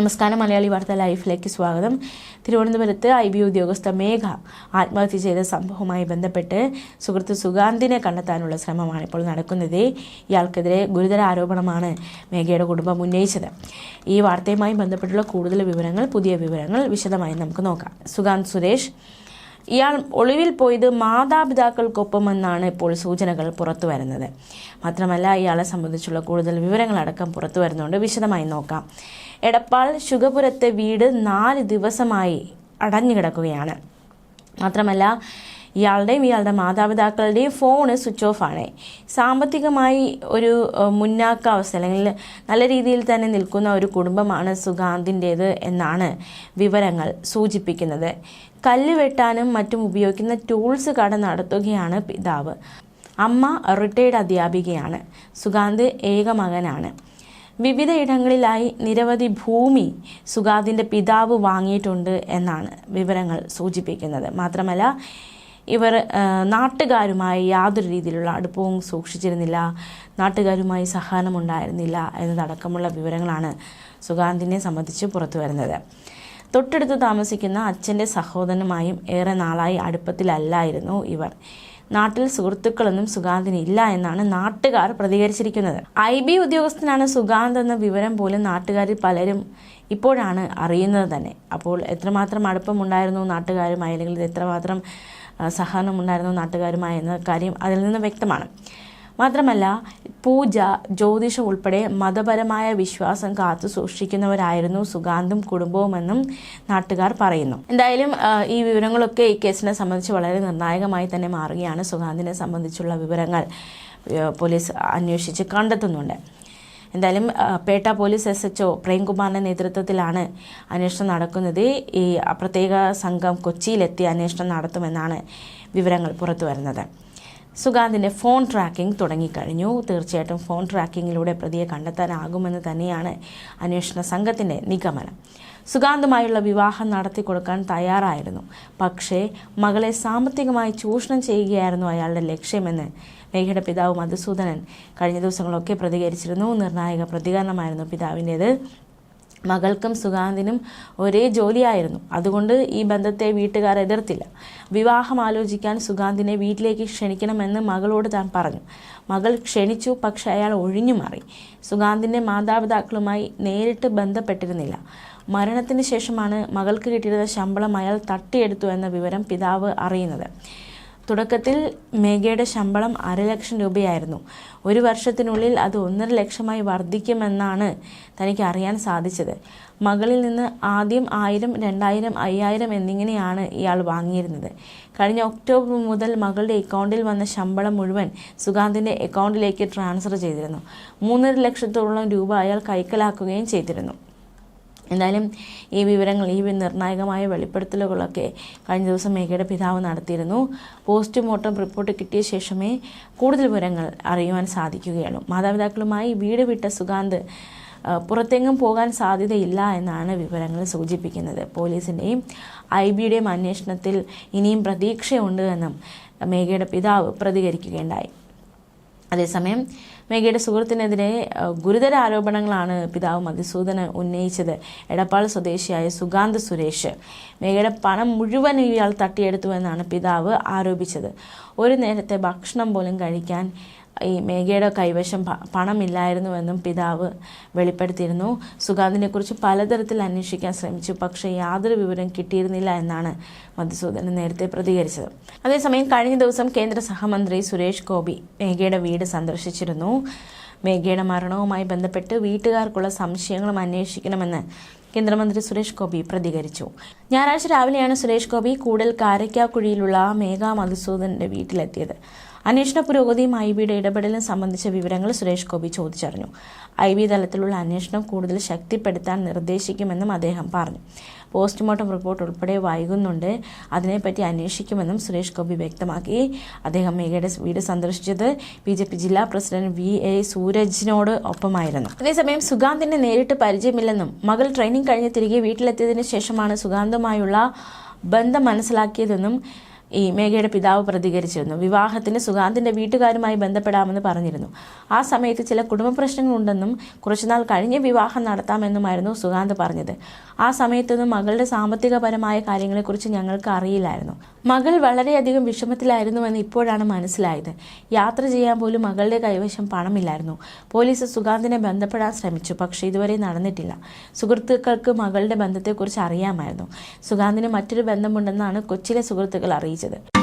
നമസ്കാരം മലയാളി വാർത്ത ലൈഫിലേക്ക് സ്വാഗതം. തിരുവനന്തപുരത്ത് ഐ ബി ഉദ്യോഗസ്ഥ മേഘ ആത്മഹത്യ ചെയ്ത സംഭവവുമായി ബന്ധപ്പെട്ട് സുഹൃത്ത് സുഗാന്തിനെ കണ്ടെത്താനുള്ള ശ്രമമാണ് ഇപ്പോൾ നടക്കുന്നത്. ഇയാൾക്കെതിരെ ഗുരുതര ആരോപണമാണ് മേഘയുടെ കുടുംബം ഉന്നയിച്ചത്. ഈ വാർത്തയുമായി ബന്ധപ്പെട്ടുള്ള കൂടുതൽ വിവരങ്ങൾ പുതിയ വിവരങ്ങൾ വിശദമായി നമുക്ക് നോക്കാം. സുഗാന്ത് സുരേഷ് ഇയാൾ ഒളിവിൽ പോയത് മാതാപിതാക്കൾക്കൊപ്പമെന്നാണ് ഇപ്പോൾ സൂചനകൾ പുറത്തു വരുന്നത്. മാത്രമല്ല ഇയാളെ സംബന്ധിച്ചുള്ള കൂടുതൽ വിവരങ്ങളടക്കം പുറത്തു വരുന്നുണ്ട്. വിശദമായി നോക്കാം. എടപ്പാൾ ശുഗപുരത്തെ വീട് നാല് ദിവസമായി അടഞ്ഞു കിടക്കുകയാണ്. മാത്രമല്ല ഇയാളുടെയും ഇയാളുടെ മാതാപിതാക്കളുടെയും ഫോണ് സ്വിച്ച് ഓഫ് ആണ്. സാമ്പത്തികമായി ഒരു മുന്നാക്ക മുന്നാക്കാവസ്ഥ അല്ലെങ്കിൽ നല്ല രീതിയിൽ തന്നെ നിൽക്കുന്ന ഒരു കുടുംബമാണ് സുഗാന്തിന്റേത് എന്നാണ് വിവരങ്ങൾ സൂചിപ്പിക്കുന്നത്. കല്ല് വെട്ടാനും മറ്റും ഉപയോഗിക്കുന്ന ടൂൾസ് കട നടത്തുകയാണ് പിതാവ്. അമ്മ റിട്ടയർഡ് അധ്യാപികയാണ്. സുഗാന്ത് ഏക മകനാണ്. വിവിധ ഇടങ്ങളിലായി നിരവധി ഭൂമി സുഗാദിന്റെ പിതാവ് വാങ്ങിയിട്ടുണ്ട് എന്നാണ് വിവരങ്ങൾ സൂചിപ്പിക്കുന്നത്. മാത്രമല്ല ഇവർ നാട്ടുകാരുമായി യാതൊരു രീതിയിലുള്ള അടുപ്പവും സൂക്ഷിച്ചിരുന്നില്ല നാട്ടുകാരുമായി സഹനമുണ്ടായിരുന്നില്ല എന്നതടക്കമുള്ള വിവരങ്ങളാണ് സുഗാന്തിനെ സംബന്ധിച്ച് പുറത്തു വരുന്നത്. തൊട്ടടുത്ത് താമസിക്കുന്ന അച്ഛന്റെ സഹോദരനുമായും ഏറെ നാളായി അടുപ്പത്തിലല്ലായിരുന്നു ഇവർ. നാട്ടിൽ സുഹൃത്തുക്കളൊന്നും സുഗാന്തിന് ഇല്ല എന്നാണ് നാട്ടുകാർ പ്രതികരിച്ചിരിക്കുന്നത്. ഐ ബി ഉദ്യോഗസ്ഥനാണ് സുഗാന്ത് എന്ന വിവരം പോലും നാട്ടുകാരിൽ പലരും ഇപ്പോഴാണ് അറിയുന്നത് തന്നെ. അപ്പോൾ എത്രമാത്രം അടുപ്പമുണ്ടായിരുന്നു നാട്ടുകാരുമായി? അല്ലെങ്കിൽ എത്രമാത്രം സഹകരണമുണ്ടായിരുന്നു നാട്ടുകാരുമായി? എന്ന കാര്യം അതിൽ നിന്ന് വ്യക്തമാണ്. മാത്രമല്ല പൂജ ജ്യോതിഷം ഉൾപ്പെടെ മതപരമായ വിശ്വാസം കാത്തു സൂക്ഷിക്കുന്നവരായിരുന്നു സുഗാന്തും കുടുംബവുമെന്നും നാട്ടുകാർ പറയുന്നു. എന്തായാലും ഈ വിവരങ്ങളൊക്കെ ഈ കേസിനെ സംബന്ധിച്ച് വളരെ നിർണായകമായി തന്നെ മാറുകയാണ് സുഗാന്തിനെ സംബന്ധിച്ചുള്ള വിവരങ്ങൾ പോലീസ് അന്വേഷിച്ച് കണ്ടെത്തുന്നുണ്ട്. എന്തായാലും Petta police S H O പ്രേംകുമാറിന്റെ നേതൃത്വത്തിലാണ് അന്വേഷണം നടക്കുന്നത്. ഈ പ്രത്യേക സംഘം കൊച്ചിയിലെത്തി അന്വേഷണം നടത്തുമെന്നാണ് വിവരങ്ങൾ പുറത്തു വരുന്നത് സുഗാന്തിന്റെ ഫോൺ ട്രാക്കിംഗ് തുടങ്ങിക്കഴിഞ്ഞു. തീർച്ചയായിട്ടും ഫോൺ ട്രാക്കിങ്ങിലൂടെ പ്രതിയെ കണ്ടെത്താനാകുമെന്ന് തന്നെയാണ് അന്വേഷണ സംഘത്തിന്റെ നിഗമനം. സുഗാന്തുമായുള്ള വിവാഹം നടത്തി കൊടുക്കാൻ തയ്യാറായിരുന്നു. പക്ഷേ മകളെ സാമ്പത്തികമായി ചൂഷണം ചെയ്യുകയായിരുന്നു അയാളുടെ ലക്ഷ്യമെന്ന് മേഘയുടെ പിതാവ് മധുസൂദനൻ കഴിഞ്ഞ ദിവസങ്ങളൊക്കെ പ്രതികരിച്ചിരുന്നു. നിർണായക പ്രതികരണമായിരുന്നു പിതാവിന്റേത് മകൾക്കും സുഗാന്തിനും ഒരേ ജോലിയായിരുന്നു. അതുകൊണ്ട് ഈ ബന്ധത്തെ വീട്ടുകാർ എതിർത്തില്ല. വിവാഹം ആലോചിക്കാൻ സുഗാന്തിനെ വീട്ടിലേക്ക് ക്ഷണിക്കണമെന്ന് മകളോട് താൻ പറഞ്ഞു. മകൾ ക്ഷണിച്ചു പക്ഷെ അയാൾ ഒഴിഞ്ഞു മാറി. സുഗാന്തിന്റെ മാതാപിതാക്കളുമായി നേരിട്ട് ബന്ധപ്പെട്ടിരുന്നില്ല. മരണത്തിന് ശേഷമാണ് മകൾക്ക് കിട്ടിയിരുന്ന ശമ്പളം അയാൾ തട്ടിയെടുത്തു എന്ന വിവരം പിതാവ് അറിയുന്നത്. തുടക്കത്തിൽ മേഘയുടെ ശമ്പളം അര ലക്ഷം രൂപയായിരുന്നു. ഒരു വർഷത്തിനുള്ളിൽ അത് ഒന്നര ലക്ഷമായി വർദ്ധിക്കുമെന്നാണ് തനിക്ക് അറിയാൻ സാധിച്ചത്. മകളിൽ നിന്ന് ആദ്യം ആയിരം രണ്ടായിരം അയ്യായിരം എന്നിങ്ങനെയാണ് ഇയാൾ വാങ്ങിയിരുന്നത്. കഴിഞ്ഞ ഒക്ടോബർ മുതൽ മകളുടെ അക്കൗണ്ടിൽ വന്ന ശമ്പളം മുഴുവൻ സുഗാന്തിന്റെ അക്കൗണ്ടിലേക്ക് ട്രാൻസ്ഫർ ചെയ്തിരുന്നു. മൂന്നര ലക്ഷത്തോളം രൂപ അയാൾ കൈക്കലാക്കുകയും ചെയ്തിരുന്നു. എന്തായാലും ഈ വിവരങ്ങൾ ഈ നിർണായകമായ വെളിപ്പെടുത്തലുകളൊക്കെ കഴിഞ്ഞ ദിവസം മേഘയുടെ പിതാവ് നടത്തിയിരുന്നു. പോസ്റ്റ്മോർട്ടം റിപ്പോർട്ട് കിട്ടിയ ശേഷമേ കൂടുതൽ വിവരങ്ങൾ അറിയുവാൻ സാധിക്കുകയുള്ളൂ. മാതാപിതാക്കളുമായി വീട് വിട്ട സുഗാന്ത് പുറത്തെങ്ങും പോകാൻ സാധ്യതയില്ല എന്നാണ് വിവരങ്ങൾ സൂചിപ്പിക്കുന്നത്. പോലീസിന്റെയും ഐ ബിയുടെയും അന്വേഷണത്തിൽ ഇനിയും പ്രതീക്ഷയുണ്ട് എന്നും മേഘയുടെ പിതാവ് പ്രതികരിക്കുകയുണ്ടായി. അതേസമയം മേഘയുടെ സുഹൃത്തിനെതിരെ ഗുരുതര ആരോപണങ്ങളാണ് പിതാവ് മധുസൂദന് ഉന്നയിച്ചത്. എടപ്പാൾ സ്വദേശിയായ സുഗാന്ത് സുരേഷ് മേഘയുടെ പണം മുഴുവൻ ഇയാൾ തട്ടിയെടുത്തു എന്നാണ് പിതാവ് ആരോപിച്ചത്. ഒരു നേരത്തെ ഭക്ഷണം പോലും കഴിക്കാൻ ഈ മേഘയുടെ കൈവശം പണമില്ലായിരുന്നുവെന്നും പിതാവ് വെളിപ്പെടുത്തിയിരുന്നു. സുഗാന്തിനെക്കുറിച്ച് പലതരത്തിൽ അന്വേഷിക്കാൻ ശ്രമിച്ചു. പക്ഷേ യാതൊരു വിവരം കിട്ടിയിരുന്നില്ല എന്നാണ് മധുസൂദനൻ നേരത്തെ പ്രതികരിച്ചത്. അതേസമയം കഴിഞ്ഞ ദിവസം കേന്ദ്ര സഹമന്ത്രി സുരേഷ് ഗോപി മേഘയുടെ വീട് സന്ദർശിച്ചിരുന്നു. മേഘയുടെ മരണവുമായി ബന്ധപ്പെട്ട് വീട്ടുകാർക്കുള്ള സംശയങ്ങളും അന്വേഷിക്കണമെന്ന് കേന്ദ്രമന്ത്രി സുരേഷ് ഗോപി പ്രതികരിച്ചു. ഞായറാഴ്ച രാവിലെയാണ് സുരേഷ് ഗോപി കൂടൽ കാരയ്ക്കാക്കുഴിയിലുള്ള മേഘ മധുസൂദനന്റെ വീട്ടിലെത്തിയത്. അന്വേഷണ പുരോഗതിയും ഐ ബിയുടെ ഇടപെടലും സംബന്ധിച്ച വിവരങ്ങൾ സുരേഷ് ഗോപി ചോദിച്ചറിഞ്ഞു. ഐ ബി തലത്തിലുള്ള അന്വേഷണം കൂടുതൽ ശക്തിപ്പെടുത്താൻ നിർദ്ദേശിക്കുമെന്നും അദ്ദേഹം പറഞ്ഞു. പോസ്റ്റ്മോർട്ടം റിപ്പോർട്ട് ഉൾപ്പെടെ വൈകുന്നുണ്ട്. അതിനെപ്പറ്റി അന്വേഷിക്കുമെന്നും സുരേഷ് ഗോപി വ്യക്തമാക്കി. അദ്ദേഹം മേഘയുടെ വീട് സന്ദർശിച്ചത് ബി ജെ പി ജില്ലാ പ്രസിഡന്റ് വി എ സൂരജിനോട് ഒപ്പമായിരുന്നു. അതേസമയം സുഗാന്തിനെ നേരിട്ട് പരിചയമില്ലെന്നും മകൾ ട്രെയിനിങ് കഴിഞ്ഞ് തിരികെ വീട്ടിലെത്തിയതിനു ശേഷമാണ് സുഗാന്തുമായുള്ള ബന്ധം മനസ്സിലാക്കിയതെന്നും ഈ മേഘയുടെ പിതാവ് പ്രതികരിച്ചിരുന്നു. വിവാഹത്തിന് സുഗാന്തിന്റെ വീട്ടുകാരുമായി ബന്ധപ്പെടാമെന്ന് പറഞ്ഞിരുന്നു. ആ സമയത്ത് ചില കുടുംബ പ്രശ്നങ്ങളുണ്ടെന്നും കുറച്ചുനാൾ കഴിഞ്ഞ് വിവാഹം നടത്താമെന്നുമായിരുന്നു സുഗാന്ത് പറഞ്ഞത്. ആ സമയത്തൊന്നും മകളുടെ സാമ്പത്തികപരമായ കാര്യങ്ങളെക്കുറിച്ച് ഞങ്ങൾക്ക് അറിയില്ലായിരുന്നു. മകൾ വളരെയധികം വിഷമത്തിലായിരുന്നുവെന്ന് ഇപ്പോഴാണ് മനസ്സിലായത്. യാത്ര ചെയ്യാൻ പോലും മകളുടെ കൈവശം പണമില്ലായിരുന്നു. പോലീസ് സുഗാന്തിനെ ബന്ധപ്പെടാൻ ശ്രമിച്ചു പക്ഷേ ഇതുവരെ നടന്നിട്ടില്ല. സുഹൃത്തുക്കൾക്ക് മകളുടെ ബന്ധത്തെക്കുറിച്ച് അറിയാമായിരുന്നു. സുഗാന്തിന് മറ്റൊരു ബന്ധമുണ്ടെന്നാണ് കൊച്ചിലെ സുഹൃത്തുക്കൾ അറിയിച്ചത്